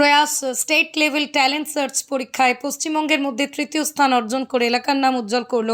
প্রয়াস state level talent search পরীক্ষায় পশ্চিমবঙ্গের মধ্যে তৃতীয় স্থান অর্জন করে এলাকার নাম উজ্জ্বল করল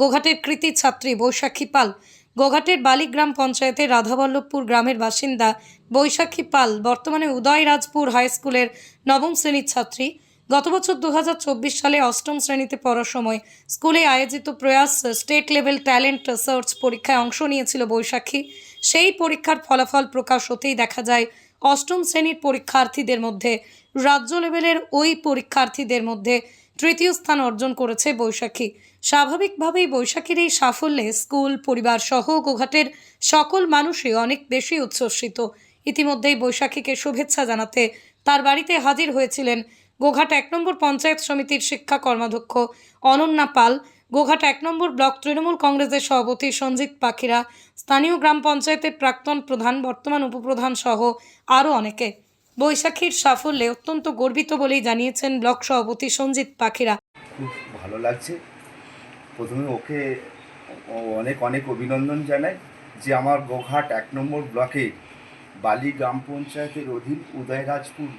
গোঘাটের কৃতি ছাত্রী বৈশাখী পাল। গোঘাটের বালিগ্রাম পঞ্চায়েতের রাধাবল্লভপুর গ্রামের বাসিন্দা বৈশাখী পাল, বর্তমানে উদয়রাজপুর হাই স্কুলের নবম শ্রেণির ছাত্রী। গত বছর দু হাজার চব্বিশ সালে অষ্টম শ্রেণীতে পড়ার সময় স্কুলে আয়োজিত প্রয়াস স্টেট লেভেল ট্যালেন্ট সার্চ পরীক্ষায় অংশ নিয়েছিল বৈশাখী। সেই পরীক্ষার ফলাফল প্রকাশ হতেই দেখা যায়, অষ্টম শ্রেণির পরীক্ষার্থীদের মধ্যে, রাজ্য লেভেলের ওই পরীক্ষার্থীদের মধ্যে তৃতীয় স্থান অর্জন করেছে বৈশাখী। স্বাভাবিকভাবেই বৈশাখীর এই সাফল্যে স্কুল, পরিবার সহ গোঘাটের সকল মানুষই অনেক বেশি উচ্ছ্বসিত। ইতিমধ্যেই বৈশাখীকে শুভেচ্ছা জানাতে তার বাড়িতে হাজির হয়েছিলেন গোঘাট এক নম্বর পঞ্চায়েত সমিতির শিক্ষা কর্মাধ্যক্ষ অনন্যা পাল। গোঘাট এক নম্বর ব্লক তৃণমূল কংগ্রেসের সভাপতি সঞ্জিত পাখিরা, স্থানীয় গ্রাম পঞ্চায়েতের প্রাক্তন প্রধান, বর্তমান উপপ্রধান সহ আরও অনেকে। বৈশাখীর সাফল্যে অত্যন্ত গর্বিত বলেই জানিয়েছেন ব্লক সভাপতি সঞ্জিত পাখিরা। খুব ভালো লাগছে। প্রথমে ওকে অনেক অনেক অভিনন্দন জানাই যে আমার গোঘাট এক নম্বর ব্লকে বালি গ্রাম পঞ্চায়েতের অধীন উদয়রাজপুর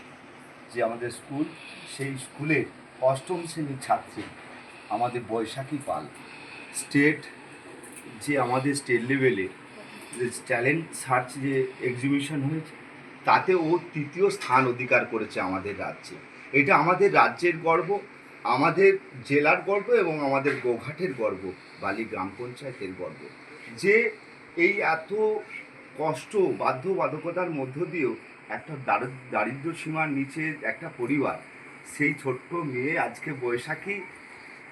যে আমাদের স্কুল, সেই স্কুলে অষ্টম শ্রেণির ছাত্রী। আমাদের বৈশাখী পাল। স্টেট যে আমাদের স্টেট লেভেলে যে ট্যালেন্ট সার্চ যে এক্সিবিশন হয়েছে, তাতে ও তৃতীয় স্থান অধিকার করেছে আমাদের রাজ্যে। এটা আমাদের রাজ্যের গর্ব, আমাদের জেলার গর্ব এবং আমাদের গোঘাটের গর্ব, বালি গ্রাম পঞ্চায়েতের গর্ব। যে এই এত কষ্ট, বাধ্যবাধকতার মধ্য দিয়েও একটা দার- দারিদ্র সীমার নিচে একটা পরিবার, সেই ছোট্ট মেয়ে আজকে বৈশাখী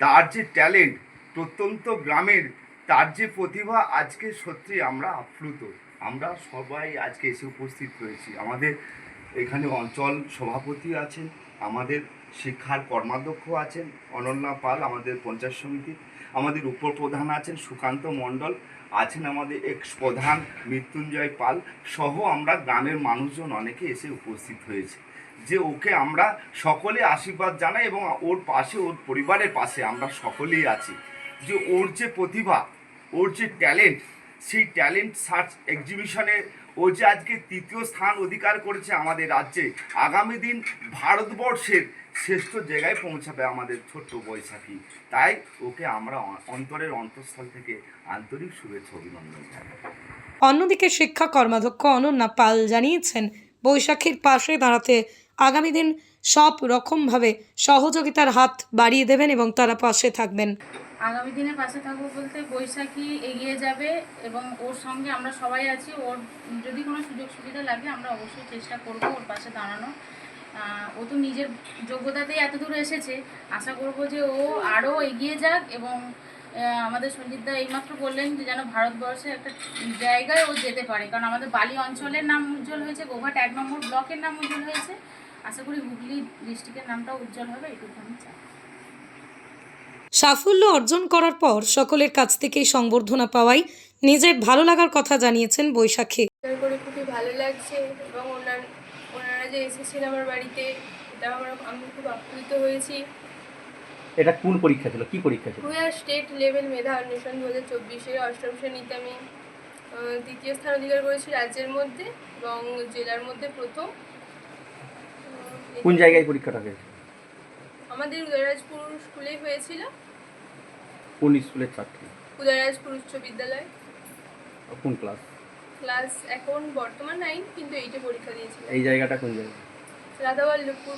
তার যে ট্যালেন্ট, প্রত্যন্ত গ্রামের তার যে প্রতিভা, আজকে সত্যি আমরা আপ্লুত। আমরা সবাই আজকে এসে উপস্থিত হয়েছি আমাদের এখানে অঞ্চল সভাপতি আছেন, আমাদের শিক্ষার কর্মাধ্যক্ষ আছেন, অনন্যা পাল, আমাদের পঞ্চায়েত সমিতি, আমাদের উপপ্রধান আছেন সুকান্ত মণ্ডল, আছেন আমাদের এক্স প্রধান মৃত্যুঞ্জয় পাল, সহ আমরা গ্রামের মানুষজন অনেকে এসে উপস্থিত হয়েছে। যে ওকে আমরা সকলে আশীর্বাদ জানাই এবং ওর পাশে, ওর পরিবারের পাশে আমরা সকলেই আছি। যে ওর যে প্রতিভা, ওর যে ট্যালেন্ট, সেই ট্যালেন্ট সার্চ এক্সিবিশনে ও যে আজকে তৃতীয় স্থান অধিকার করেছে আমাদের রাজ্যে, আগামী দিন ভারতবর্ষের শ্রেষ্ঠ জায়গায় পৌঁছাবে আমাদের ছোট্ট বৈশাখী। তাই ওকে আমরা অন্তরের অন্তঃস্থল থেকে আন্তরিক শুভেচ্ছা, অভিনন্দন জানাই। অন্যদিকে শিক্ষা কর্মাধ্যক্ষ অনন্যা পাল জানিয়েছেন, বৈশাখীর পাশে দাঁড়াতে আগামী দিন সব রকমভাবে সহযোগিতার হাত বাড়িয়ে দেবেন এবং তারা পাশে থাকবেন। আগামী দিনে পাশে থাকব বলতে বৈশাখী এগিয়ে যাবে এবং ওর সঙ্গে আমরা সবাই আছি। ওর যদি কোনো সুযোগ সুবিধা লাগে আমরা অবশ্যই চেষ্টা করব ওর পাশে দাঁড়ানো। ও তো নিজের যোগ্যতাতেই এত দূর এসেছে। আশা করব যে ও আরও এগিয়ে যাক এবং আমাদের সঞ্জিতদা এইমাত্র বললেন যে যেন ভারতবর্ষে একটা জায়গায় ও যেতে পারে। কারণ আমাদের বালি অঞ্চলের নাম উজ্জ্বল হয়েছে, গোঘাট এক নম্বর ব্লকের নাম উজ্জ্বল হয়েছে। আশা করি হুগলি ডিস্ট্রিক্টের নামটাও উজ্জ্বল হবে এটুকু আমি চাই। সাফল্য অর্জন করার পর সকলের কাছ থেকেই সংবর্ধনা পাওয়াই নিজের ভালো লাগার কথা জানিয়েছেন বৈশাখী। করে খুবই ভালো লাগছে এবং ওনার ওনারা যে এসেছেন আমার বাড়িতে এটা আমার আমি খুব আপ্লুত হয়েছি। এটা কোন পরীক্ষা ছিল? কি পরীক্ষা ছিল? কুমিল্লা স্টেট লেভেল মেধা অন্বেষণ দু হাজার চব্বিশে অষ্টম শ্রেণীতে আমি দ্বিতীয় স্থান অধিকার করেছি রাজ্যের মধ্যে এবং জেলার মধ্যে প্রথম। কোন জায়গায় পরীক্ষাটা হয়েছে? আমাদের উদয়রাজপুর স্কুলেই হয়েছিল। কোন স্কুলের ছাত্রী? উদয়রাজপুর উচ্চ বিদ্যালয়। কোন ক্লাস? ক্লাস এখন বর্তমান নাইন কিন্তু এইটে পরীক্ষা দিয়েছিল। এই জায়গাটা কোন জায়গা? Radhaballavpur.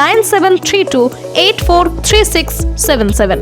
nine seven three two eight four three six seven seven